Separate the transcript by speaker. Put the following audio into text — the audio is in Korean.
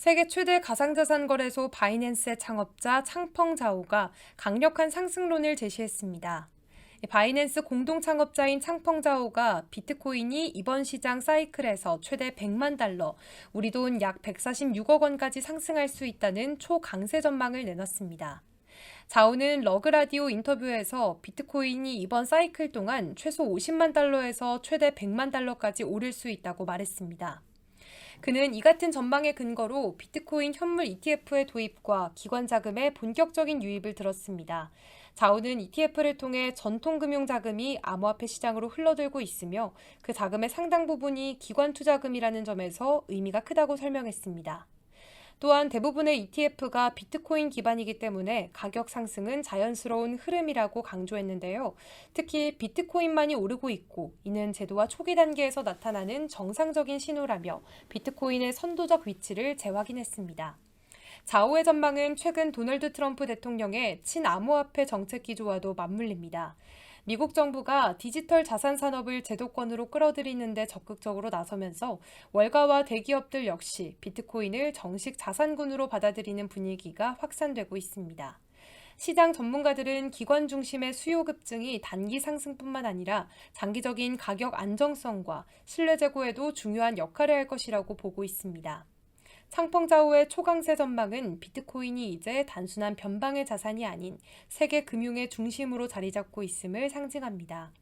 Speaker 1: 세계 최대 가상자산 거래소 바이낸스의 창업자 창펑자오가 강력한 상승론을 제시했습니다. 바이낸스 공동 창업자인 창펑자오가 비트코인이 이번 시장 사이클에서 최대 100만 달러, 우리 돈 약 146억 원까지 상승할 수 있다는 초강세 전망을 내놨습니다. 자오는 러그라디오 인터뷰에서 비트코인이 이번 사이클 동안 최소 50만 달러에서 최대 100만 달러까지 오를 수 있다고 말했습니다. 그는 이 같은 전망의 근거로 비트코인 현물 ETF의 도입과 기관 자금의 본격적인 유입을 들었습니다. 자오는 ETF를 통해 전통 금융 자금이 암호화폐 시장으로 흘러들고 있으며 그 자금의 상당 부분이 기관 투자금이라는 점에서 의미가 크다고 설명했습니다. 또한 대부분의 ETF가 비트코인 기반이기 때문에 가격 상승은 자연스러운 흐름이라고 강조했는데요. 특히 비트코인만이 오르고 있고 이는 제도와 초기 단계에서 나타나는 정상적인 신호라며 비트코인의 선도적 위치를 재확인했습니다. 자오의 전망은 최근 도널드 트럼프 대통령의 친암호화폐 정책 기조와도 맞물립니다. 미국 정부가 디지털 자산 산업을 제도권으로 끌어들이는 데 적극적으로 나서면서 월가와 대기업들 역시 비트코인을 정식 자산군으로 받아들이는 분위기가 확산되고 있습니다. 시장 전문가들은 기관 중심의 수요 급증이 단기 상승뿐만 아니라 장기적인 가격 안정성과 신뢰 제고에도 중요한 역할을 할 것이라고 보고 있습니다. 창펑자오의 초강세 전망은 비트코인이 이제 단순한 변방의 자산이 아닌 세계 금융의 중심으로 자리 잡고 있음을 상징합니다.